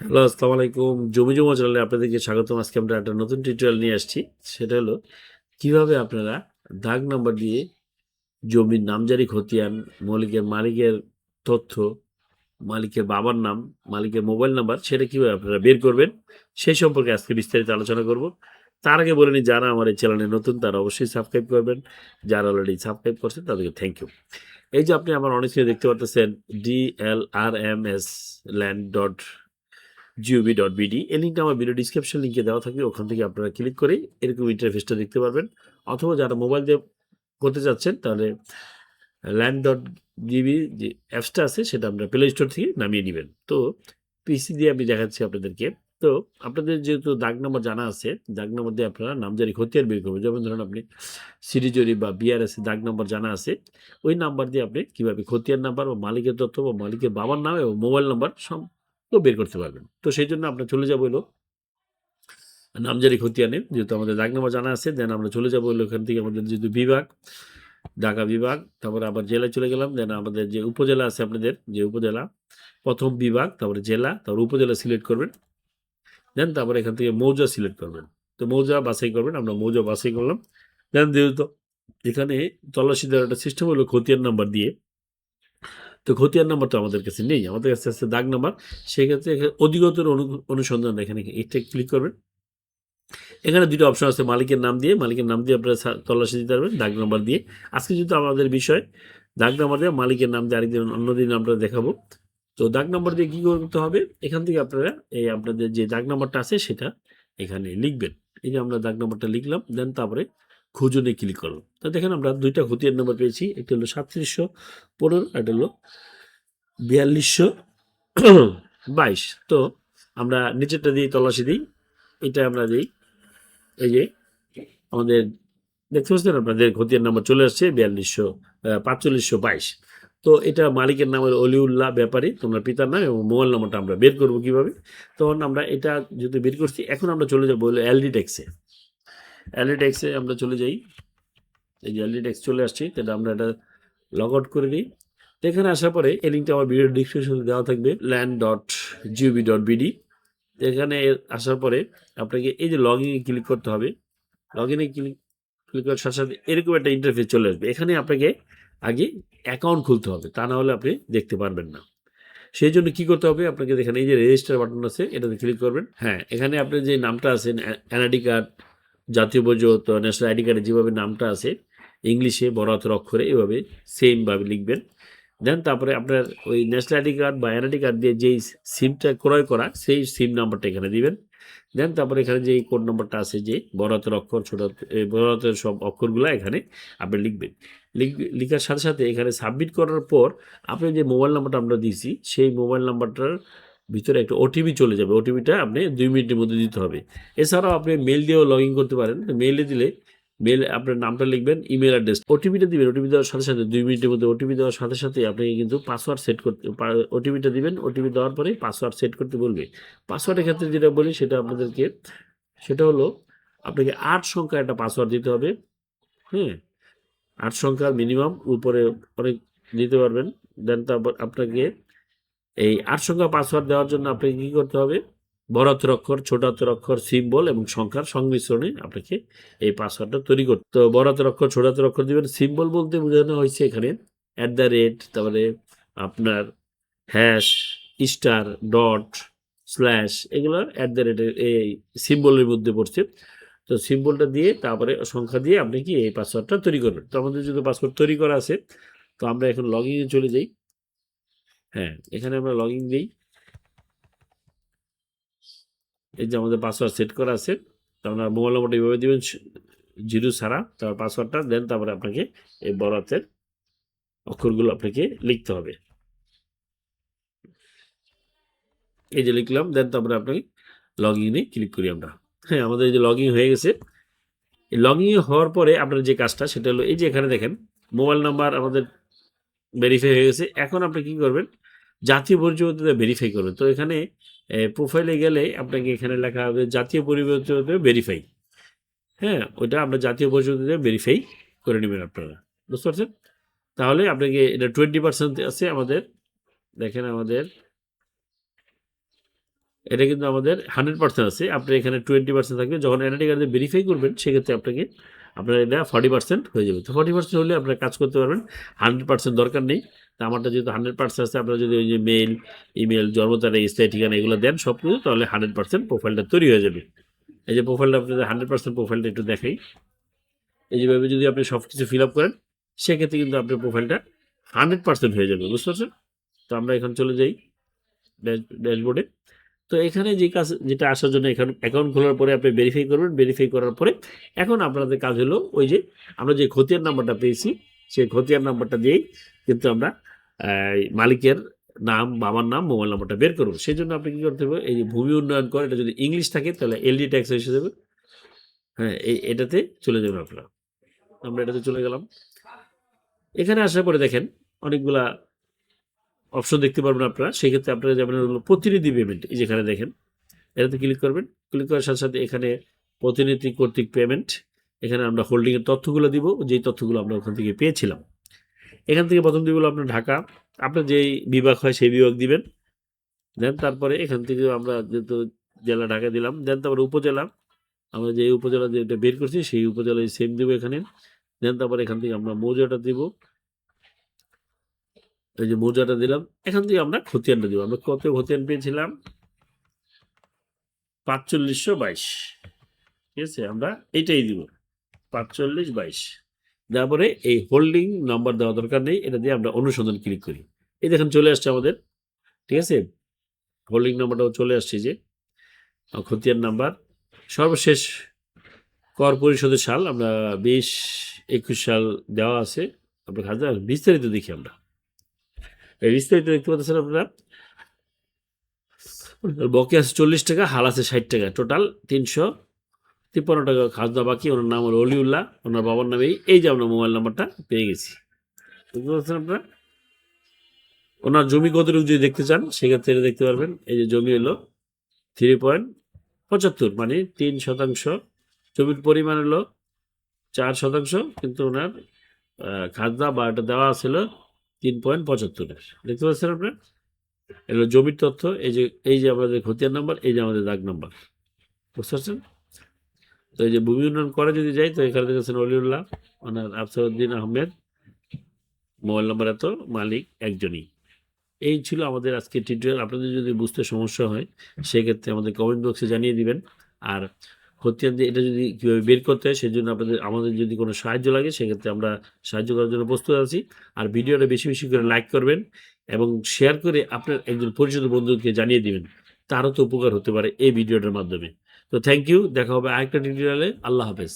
Hello, আসসালামু আলাইকুম। জমি জমা চ্যানেলে আপনাদেরকে স্বাগতম। আজকে আমরা একটা নতুন টিউটোরিয়াল নিয়ে আসছি। সেটা হলো, কীভাবে আপনারা দাগ নাম্বার দিয়ে জমির নামজারি খতিয়ান মালিকের মালিকের তথ্য, মালিকের বাবার নাম, মালিকের মোবাইল নাম্বার সেটা কীভাবে আপনারা বের করবেন, সেই সম্পর্কে আজকে বিস্তারিত আলোচনা করব। তার আগে বলে নিই, যারা আমার এই চ্যানেলে নতুন, তারা অবশ্যই সাবস্ক্রাইব করবেন। যারা অলরেডি সাবস্ক্রাইব করছেন, তাদেরকে থ্যাংক ইউ এই যে আপনি আমার অনেক দেখতে পাচ্ছেন D L R M S land dot GOB dot BD এই লিঙ্কটা আমার ভিডিও ডিসক্রিপশন লিঙ্কে দেওয়া থাকবে, ওখান থেকে আপনারা ক্লিক করে এরকম ইন্টারফেসটা দেখতে পারবেন। অথবা যারা মোবাইল দিয়ে করতে চাচ্ছেন, তাহলে ল্যান্ড ডট জিবি যে অ্যাপসটা আছে, সেটা আপনারা প্লে স্টোর থেকে নামিয়ে নেবেন। তো পিসি দিয়ে আমি দেখাচ্ছি আপনাদেরকে। তো, আপনাদের যেহেতু দাগ নম্বর জানা আছে দাগ নম্বর দিয়ে আপনারা নামজারি খতিয়ান বের করবেন। যেমন ধরুন আপনি সিরিজরি বা বিআরএস দাগ নম্বর জানা আছে, ওই নাম্বার দিয়ে আপনি কীভাবে খতিয়ান নাম্বার বা মালিকের তথ্য বা মালিকের বাবার নাম এবং মোবাইল নাম্বার সব তো বের করতে পারবেন। তো সেই জন্য আমরা চলে যাব এলো নামজারি খতিয়ানে যেহেতু আমাদের নম্বর জানা আছে, দেন আমরা চলে যাব এলো এখান থেকে আমাদের যেহেতু বিভাগ, ঢাকা বিভাগ, তারপরে আবার জেলায় চলে গেলাম, দেন আমাদের যে উপজেলা আছে আপনাদের, যে উপজেলা, প্রথম বিভাগ, তারপরে জেলা, তারপর উপজেলা সিলেক্ট করবেন, দেন তারপরে এখান থেকে মৌজা সিলেক্ট করবেন। তো মৌজা বাছাই করবেন, আমরা মৌজা বাছাই করলাম। দেন যেহেতু এখানে তল্লাশি দেওয়ার একটা সিস্টেম হলো খতিয়ান নাম্বার দিয়ে তো খতিয়ান নাম্বার তো আমাদের কাছে নেই। আমাদের কাছে আছে দাগ নাম্বার। সেক্ষেত্রে অনু- অনুসন্ধান এখানে এটা ক্লিক করবেন। এখানে দুটো অপশন আছে, মালিকের নাম দিয়ে। মালিকের নাম দিয়ে আপনারা তল্লাশি দিতে পারবেন দাগ নাম্বার দিয়ে। আজকে যেহেতু আমাদের বিষয়, দাগ নাম্বার দিয়ে মালিকের নাম দিয়ে আরেকদিন অন্যদিন আমরা দেখাবো। তো দাগ নাম্বার দিয়ে কী করতে হবে? এখান থেকে আপনারা এই আপনাদের যে দাগ নাম্বারটা আছে সেটা এখানে লিখবেন। এই যে আমরা দাগ নাম্বারটা লিখলাম, দেন তারপরে খুঁজনে ক্লিক করলাম তো দেখেন আমরা দুইটা খতিয়ান নাম্বার পেয়েছি, একটা হলো সাতত্রিশশো পনেরো একটা হলো বিয়াল্লিশশো বাইশ। তো আমরা নিচেরটা দিই তল্লাশি দিই, এটা আমরা দিই, এই যে আমাদের দেখতে পাচ্ছেন আপনাদের খতিয়ান নাম্বার চলে আসছে বিয়াল্লিশশো পাঁচচল্লিশশো বাইশ। তো এটা মালিকের নামের অলিউল্লাহ ব্যাপারী, তোমরা পিতার নাম এবং মোবাইল নাম্বারটা আমরা বের করব কীভাবে? তখন আমরা এটা যদি বের করছি, এখন আমরা চলে যাব এলডি ট্যাক্সে ট্যাক্সে আমরা চলে যাই। এই যে ট্যাক্স চলে আসছি, তাহলে আমরা এটা লগ আউট করে তো এখানে আসার পরে এই লিঙ্কটা আমার ভিডিও ডিসক্রিপশনে দেওয়া থাকবে land dot GOB dot BD এখানে আসার পরে আপনাকে এই যে লগ ইনে ক্লিক করতে হবে। লগ ইনে ক্লিক ক্লিক করার সাথে সাথে এরকম একটা ইন্টারফেস চলে আসবে। এখানে আপনাকে আগে অ্যাকাউন্ট খুলতে হবে, তা না হলে আপনি দেখতে পারবেন না। সেই জন্য কী করতে হবে? আপনাকে এখানে এই যে রেজিস্টার বাটন আছে, এটাতে ক্লিক করবেন। হ্যাঁ এখানে আপনার যে নামটা আছে এনআইডি কার্ড জাতীয় বৈজত ন্যাশনাল আইডি কার্ডে যেভাবে নামটা আছে ইংলিশে বড় হাতের অক্ষরে এভাবে সেমভাবে লিখবেন। দেন তারপরে আপনার ওই ন্যাশনাল আইডি কার্ড বা এনআইডি কার্ড দিয়ে যেই সিমটা ক্রয় করা, সেই সিম নাম্বারটা এখানে দিবেন। দেন তারপরে এখানে যে কোড নাম্বারটা আছে, যে বড় হাতের অক্ষর, ছোট বড় হাতের সব অক্ষরগুলো এখানে আপনি লিখবেন। লিখ- লিখার সাথে সাথে এখানে সাবমিট করার পর, আপনি যে মোবাইল নাম্বারটা আমরা দিয়েছি, সেই মোবাইল নাম্বারটার ভিতরে একটা ওটিপি চলে যাবে। ওটিপিটা আপনি দুই মিনিটের মধ্যে দিতে হবে। এছাড়াও আপনি মেল দিয়েও লগ ইন করতে পারেন। মেলে দিলে মেল আপনার নামটা লিখবেন ইমেল অ্যাড্রেস ওটিপিটা দিবেন ওটিপি দেওয়ার সাথে সাথে দুই মিনিটের মধ্যে ওটিপি দেওয়ার সাথে সাথে আপনি কিন্তু পাসওয়ার্ড সেট করতে ওটিপিটা দিবেন ওটিপি দেওয়ার পরে পাসওয়ার্ড সেট করতে বলবে। পাসওয়ার্ডের ক্ষেত্রে যেটা বলি, সেটা আপনাদেরকে, সেটা হলো আপনাকে আট সংখ্যা একটা পাসওয়ার্ড দিতে হবে। হ্যাঁ আট সংখ্যার মিনিমাম উপরে অনেক দিতে পারবেন। দেন তারপর আপনাকে এই আট সংখ্যা পাসওয়ার্ড দেওয়ার জন্য আপনাকে কী করতে হবে? বড় হাতের অক্ষর ছোট হাতের অক্ষর সিম্বল এবং সংখ্যার সংমিশ্রণে আপনাকে এই পাসওয়ার্ডটা তৈরি করতে তো বড় হাতের অক্ষর ছোট হাতের অক্ষর দিবেন। সিম্বল বলতে বোঝানো হয়েছে এখানে অ্যাট দ্য রেট তারপরে আপনার হ্যাশ স্টার ডট স্ল্যাশ এগুলো অ্যাট দ্য রেটের এই সিম্বলের মধ্যে পড়ছে। তো সিম্বলটা দিয়ে, তারপরে সংখ্যা দিয়ে আপনি কি এই পাসওয়ার্ডটা তৈরি করবেন। তো আমাদের যদি পাসওয়ার্ড তৈরি করা আছে, তো আমরা এখন লগ ইনে চলে যাই। হ্যাঁ এখানে আমরা লগ ইন দিই। এই যে আমাদের পাসওয়ার্ড সেট করা আছে তো আমরা মোবাইল নম্বরটা এইভাবে দেবেন জিরো ছাড়া তারপর পাসওয়ার্ডটা দেন তারপরে আপনাকে এই বড় হাতের অক্ষরগুলো আপনাকে লিখতে হবে। এই যে লিখলাম দেন তারপরে আপনাকে লগ ইনে ক্লিক করি আমরা। হ্যাঁ আমাদের এই যে লগ ইন হয়ে গেছে। লগ ইন হওয়ার পরে আপনার যে কাজটা, সেটা হলো এই যে এখানে দেখেন মোবাইল নাম্বার আমাদের ভেরিফাই হয়ে গেছে। এখন আপনি কি করবেন? জাতীয় পরিচয়তে ভেরিফাই করবেন তো এখানে প্রোফাইলে গেলে আপনাকে এখানে লেখা হবে জাতীয় পরিচয়তে ভেরিফাই হ্যাঁ ওইটা আমরা জাতীয় পরিচয়তে ভেরিফাই করে নেবেন আপনারা। বুঝতে পারছেন? তাহলে আপনাকে এটা টোয়েন্টি পার্সেন্ট আছে আমাদের। দেখেন আমাদের, এটা কিন্তু আমাদের হান্ড্রেড পার্সেন্ট আছে। আপনি এখানে টোয়েন্টি পার্সেন্ট থাকবে। যখন এনআইডি কার্ড ভেরিফাই করবেন, সেক্ষেত্রে আপনাকে আপনার এটা ফর্টি পার্সেন্ট হয়ে যাবে। তো ফর্টি পার্সেন্ট হলে আপনার কাজ করতে পারবেন। হান্ড্রেড পার্সেন্ট দরকার নেই। তা আমারটা যেহেতু হান্ড্রেড পার্সেন্ট আছে, আপনারা যদি ওই যে মেল ইমেল জন্ম তারিখ, স্থায়ী ঠিকানা এগুলো দেন সব কিছু তাহলে হান্ড্রেড পার্সেন্ট প্রোফাইলটা তৈরি হয়ে যাবে। এই যে প্রোফাইলটা আপনাদের হান্ড্রেড পার্সেন্ট প্রোফাইলটা একটু দেখাই। এই যেভাবে যদি আপনি সব কিছু ফিল আপ করেন, সেক্ষেত্রে কিন্তু আপনার প্রোফাইলটা হান্ড্রেড পার্সেন্ট হয়ে যাবে। বুঝতে পারছেন? তো আমরা এখন চলে যাই ড্যাশবোর্ডে। তো এখানে যে কাজ, যেটা আসার জন্য এখানে অ্যাকাউন্ট খোলার পরে আপনি ভেরিফাই করবেন ভেরিফাই করার পরে এখন আপনাদের কাজ হলো ওই যে আমরা যে খতিয়ান নাম্বারটা পেয়েছি, সেই খতিয়ান নাম্বারটা দিয়েই কিন্তু আমরা মালিকের নাম বাবার নাম মোবাইল নাম্বারটা বের করব। সেই জন্য আপনি কী করতে হবে, এই যে ভূমি উন্নয়ন করে, এটা যদি ইংলিশ থাকে, তাহলে এলডি ট্যাক্স এসে যাবে। হ্যাঁ এই, এটাতে চলে যাবেন আপনারা। আমরা এটাতে চলে গেলাম। এখানে আসার পরে দেখেন, অনেকগুলা অপশন দেখতে পারবেন আপনারা। সেক্ষেত্রে আপনারা যাবেন হলো প্রতিনিধি পেমেন্ট এই যেখানে দেখেন। এটাতে ক্লিক করবেন। ক্লিক করার সাথে সাথে এখানে প্রতিনিধি কর্তৃক পেমেন্ট এখানে আমরা হোল্ডিংয়ের তথ্যগুলো দিব, যেই তথ্যগুলো আমরা ওখান থেকে পেয়েছিলাম। এখান থেকে প্রথম দিব হলো আপনার ঢাকা। আপনার যেই বিভাগ হয় সেই বিভাগ দিবেন। দেন তারপরে এখান থেকে আমরা যেহেতু জেলা ঢাকা দিলাম দেন তারপরে উপজেলা। আমরা যে উপজেলা যেটা বের করছি, সেই উপজেলায় সেম দিব এখানে। দেন তারপরে এখান থেকে আমরা মৌজাটা দিব। এই যে মৌজাটা দিলাম, এখান থেকে আমরা খতিয়ানটা দিব। আমরা কত খতিয়ান পেয়েছিলাম? পাঁচচল্লিশশো বাইশ। ঠিক আছে, আমরা এটাই দিব। পাঁচচল্লিশ বাইশ। তারপরে এই হোল্ডিং নাম্বার দেওয়া দরকার নেই, এটা দিয়ে আমরা অনুসন্ধান ক্লিক করি। এই দেখেন চলে আসছে আমাদের। ঠিক আছে, হোল্ডিং নাম্বারটাও চলে আসছে যে খতিয়ান নাম্বার। সর্বশেষ কর পরিশোধের সাল, আমরা বিশ একুশ সাল দেওয়া আছে। আপনার খাজা বিস্তারিত দেখি আমরা। বিস্তারিত দেখতে পাচ্ছেন আপনারা? বকে আছে চল্লিশ টাকা, হাল আছে ষাট টাকা। টোটাল তিনশো তিপ্পান্ন টাকা খাজনা বাকি। ওনার নাম হলো অলিউল্লাহ। ওনার বাবার নামেই এই। যে আমরা মোবাইল নাম্বারটা পেয়ে গেছি। বুঝতে পারছেন আপনারা? ওনার জমি কতটুকু যদি দেখতে চান, সেক্ষেত্রে দেখতে পারবেন। এই যে জমি হলো থ্রি পয়েন্ট পঁচাত্তর মানে তিন শতাংশ। জমির পরিমাণ হলো চার শতাংশ। কিন্তু ওনার খাজনা বা এটা দেওয়া ছিল তিন পয়েন্ট পঁচাত্তরের দেখতে পাচ্ছেন আপনার এগুলো জমির তথ্য, এই যে এই যে আমাদের খতিয়ান নাম্বার, এই যে আমাদের দাগ নাম্বার। বুঝতে পারছেন? তো এই যে ভূমি উন্নয়ন করে যদি যাই, তো এখানে দেখেছেন অলিউল্লাহ, ওনার আফসারউদ্দিন আহমেদ। মোবাইল নাম্বার এত, মালিক একজনই। এই ছিল আমাদের আজকে টিউটোরিয়াল। আপনাদের যদি বুঝতে সমস্যা হয়, সেক্ষেত্রে আমাদের কমেন্ট বক্সে জানিয়ে দিবেন। আর খতিয়ান দিয়ে এটা যদি কীভাবে বের করতে হয় সেই জন্য আপনাদের, আমাদের যদি কোনো সাহায্য লাগে, সেক্ষেত্রে আমরা সাহায্য করার জন্য প্রস্তুত আছি। আর ভিডিওটা বেশি বেশি করে লাইক করবেন এবং শেয়ার করে আপনার একজন পরিচিত বন্ধুকে জানিয়ে দিবেন। তারও তো উপকার হতে পারে এই ভিডিওটার মাধ্যমে। তো থ্যাংক ইউ দেখা হবে আরেকটা টিউটোরিয়ালে আল্লাহ হাফেজ।